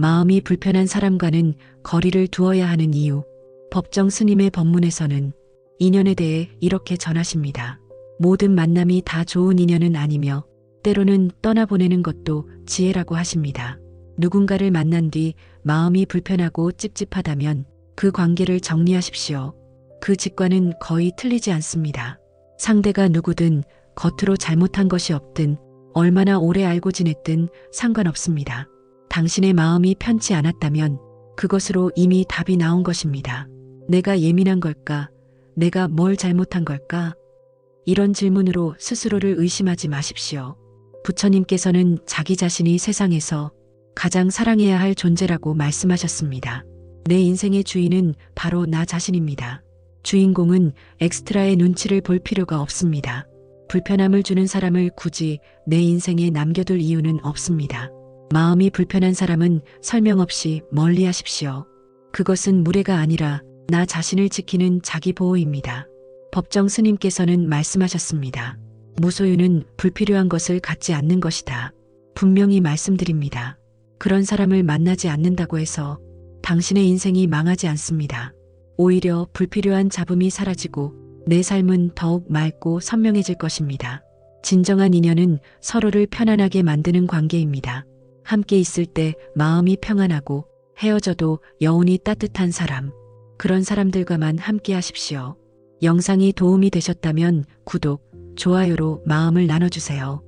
마음이 불편한 사람과는 거리를 두어야 하는 이유. 법정 스님의 법문에서는 인연에 대해 이렇게 전하십니다. 모든 만남이 다 좋은 인연은 아니며 때로는 떠나보내는 것도 지혜라고 하십니다. 누군가를 만난 뒤 마음이 불편하고 찝찝하다면 그 관계를 정리하십시오. 그 직관은 거의 틀리지 않습니다. 상대가 누구든 겉으로 잘못한 것이 없든 얼마나 오래 알고 지냈든 상관없습니다. 당신의 마음이 편치 않았다면 그것으로 이미 답이 나온 것입니다. 내가 예민한 걸까? 내가 뭘 잘못한 걸까? 이런 질문으로 스스로를 의심하지 마십시오. 부처님께서는 자기 자신이 세상에서 가장 사랑해야 할 존재라고 말씀하셨습니다. 내 인생의 주인은 바로 나 자신입니다. 주인공은 엑스트라의 눈치를 볼 필요가 없습니다. 불편함을 주는 사람을 굳이 내 인생에 남겨둘 이유는 없습니다. 마음이 불편한 사람은 설명 없이 멀리 하십시오. 그것은 무례가 아니라 나 자신을 지키는 자기 보호입니다. 법정 스님께서는 말씀하셨습니다. 무소유는 불필요한 것을 갖지 않는 것이다. 분명히 말씀드립니다. 그런 사람을 만나지 않는다고 해서 당신의 인생이 망하지 않습니다. 오히려 불필요한 잡음이 사라지고 내 삶은 더욱 맑고 선명해질 것입니다. 진정한 인연은 서로를 편안하게 만드는 관계입니다. 함께 있을 때 마음이 평안하고 헤어져도 여운이 따뜻한 사람. 그런 사람들과만 함께 하십시오. 영상이 도움이 되셨다면 구독, 좋아요로 마음을 나눠주세요.